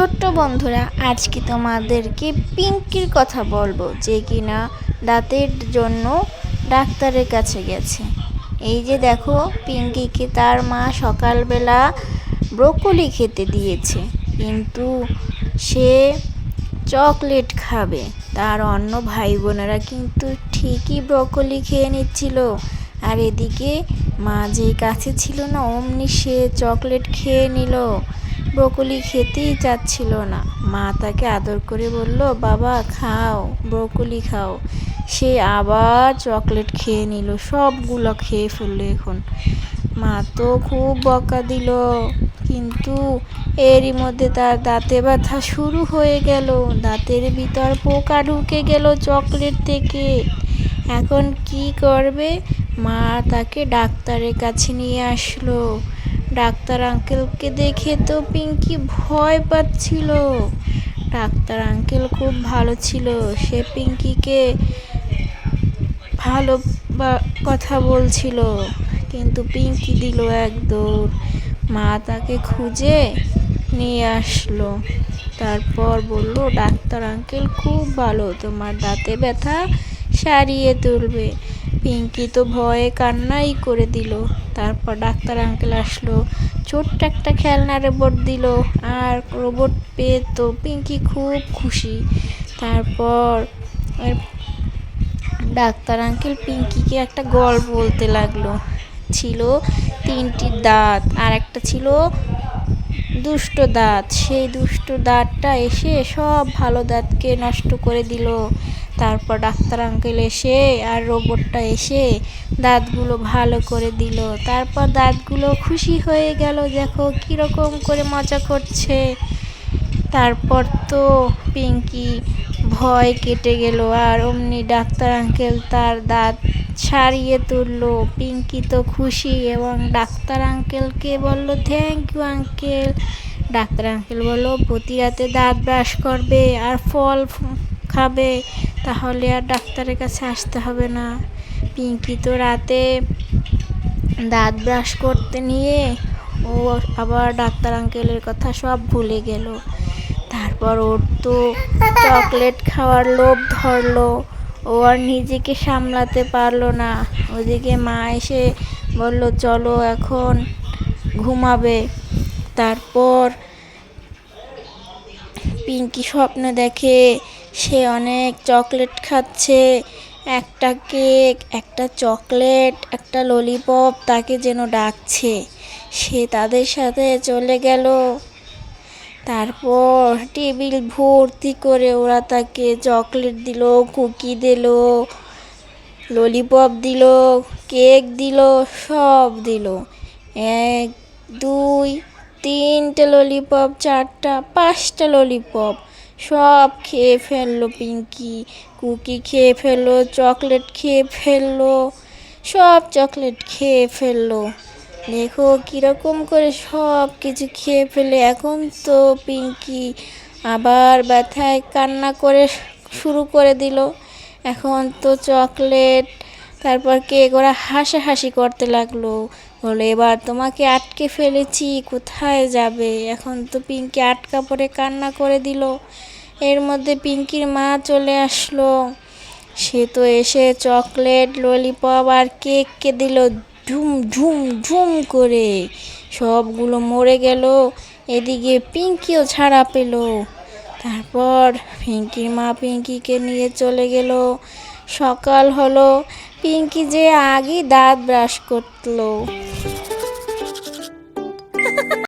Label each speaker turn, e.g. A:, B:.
A: ছোট্ট বন্ধুরা, আজকে তোমাদেরকে পিঙ্কির কথা বলব যে কিনা দাঁতের জন্য ডাক্তারের কাছে গেছে। এই যে দেখো, পিঙ্কিকে তার মা সকালবেলা ব্রোকলি খেতে দিয়েছে, কিন্তু সে চকলেট খাবে। তার অন্য ভাই বোনেরা কিন্তু ঠিকই ব্রোকলি খেয়ে নিচ্ছিল। আর এদিকে মা যে কাছে ছিল না, অমনি সে চকলেট খেয়ে নিল। ব্রোকলি খেতেই চাচ্ছিল না। মা তাকে আদর করে বলল, বাবা, খাও, ব্রোকলি খাও। সে আবার চকলেট খেয়ে নিল, সবগুলো খেয়ে ফেলল এখন। মা তো খুব বকা দিল, কিন্তু এরই মধ্যে তার দাঁতে ব্যথা শুরু হয়ে গেল। দাঁতের ভিতর পোকা ঢুকে গেল চকলেট থেকে। এখন কি করবে? মা তাকে ডাক্তারের কাছে নিয়ে আসলো। ডাক্তার আঙ্কেলকে দেখে তো পিঙ্কি ভয় পাচ্ছিল। ডাক্তার আঙ্কেল খুব ভালো ছিল। সে পিঙ্কিকে ভালো বা- কথা বলছিল, কিন্তু পিঙ্কি দিল এক দৌড়। মা তাকে খুঁজে নিয়ে আসলো। তারপর বলল, ডাক্তার আঙ্কেল, খুব ভালো। তোমার দাঁতে ব্যথা সারিয়ে তুলবে। পিঙ্কি তো ভয়ে কান্নাই করে দিল। তারপর ডাক্তার আঙ্কেল আসলো। ছোট্ট একটা খেলনা রোবট দিল। আর রোবট পেয়ে তো পিঙ্কি খুব খুশি। তারপর ডাক্তার আঙ্কেল পিঙ্কিকে একটা গল্প বলতে লাগল। ছিল তিনটি দাঁত আর একটা ছিল দুষ্ট দাঁত। সেই দুষ্ট দাঁতটা এসে সব ভালো দাঁতকে নষ্ট করে দিল। তারপর ডাক্তার আঙ্কেল এসে আর রোবটটা এসে দাঁতগুলো ভালো করে দিল। তারপর দাঁতগুলো খুশি হয়ে গেল, দেখো কীরকম করে মজা করছে। তারপর তো পিঙ্কি ভয় কেটে গেল, আর অমনি ডাক্তার আঙ্কেল তার দাঁত ছাড়িয়ে তুললো। পিঙ্কি তো খুশি এবং ডাক্তার আঙ্কেলকে বলল থ্যাংক ইউ আঙ্কেল ডাক্তার আঙ্কেল বলল, প্রতি রাতে দাঁত ব্রাশ করবে আর ফল খাবে। তাহলে আর ডাক্তারের কাছে আসতে হবে না। পিঙ্কি তো রাতে দাঁত ব্রাশ করতে নিয়ে ও আবার ডাক্তার আঙ্কেলের কথা সব ভুলে গেল। তারপর ওর তো চকলেট খাওয়ার লোভ ধরলো। ও আর নিজেকে সামলাতে পারল না। ওদিকে মা এসে বলল, চলো এখন ঘুমাবে। তারপর পিঙ্কি স্বপ্ন দেখে সে অনেক চকলেট খাচ্ছে, একটা কেক, একটা চকলেট, একটা ললিপপ তাকে যেন ডাকছে। সে তাদের সাথে চলে গেল। তারপর টেবিল ভর্তি করে ওরা তাকে চকলেট দিল, কুকি দিল ললিপপ দিল, কেক দিল, সব দিল। এক, দুই, তিনটে ললিপপ চারটা, পাঁচটা ললিপপ সব খেয়ে ফেলল পিঙ্কি, কুকি খেয়ে ফেলল, চকলেট খেয়ে ফেলল, সব চকলেট খেয়ে ফেলল। দেখো কীরকম করে সব কিছু খেয়ে ফেলে এখন তো পিঙ্কি আবার ব্যথায় কান্না করে শুরু করে দিল। এখন তো চকলেট, তারপর কেক, ওরা হাসাহাসি করতে লাগল। বলে, এবার তোমাকে আটকে ফেলেছি, কোথায় যাবে? এখন তো পিঙ্কি আটকা পরে কান্না করে দিল। এর মধ্যে পিঙ্কির মা চলে আসলো। সে তো এসে চকলেট ললিপপ আর কেককে দিল ঝুম ঝুম ঝুম করে। সবগুলো মরে গেল। এদিকে পিঙ্কিও ছাড়া পেল। তারপর পিঙ্কির মা পিঙ্কিকে নিয়ে চলে গেল। সকাল হলো। পিঙ্কি যে আগেই দাঁত ব্রাশ করল।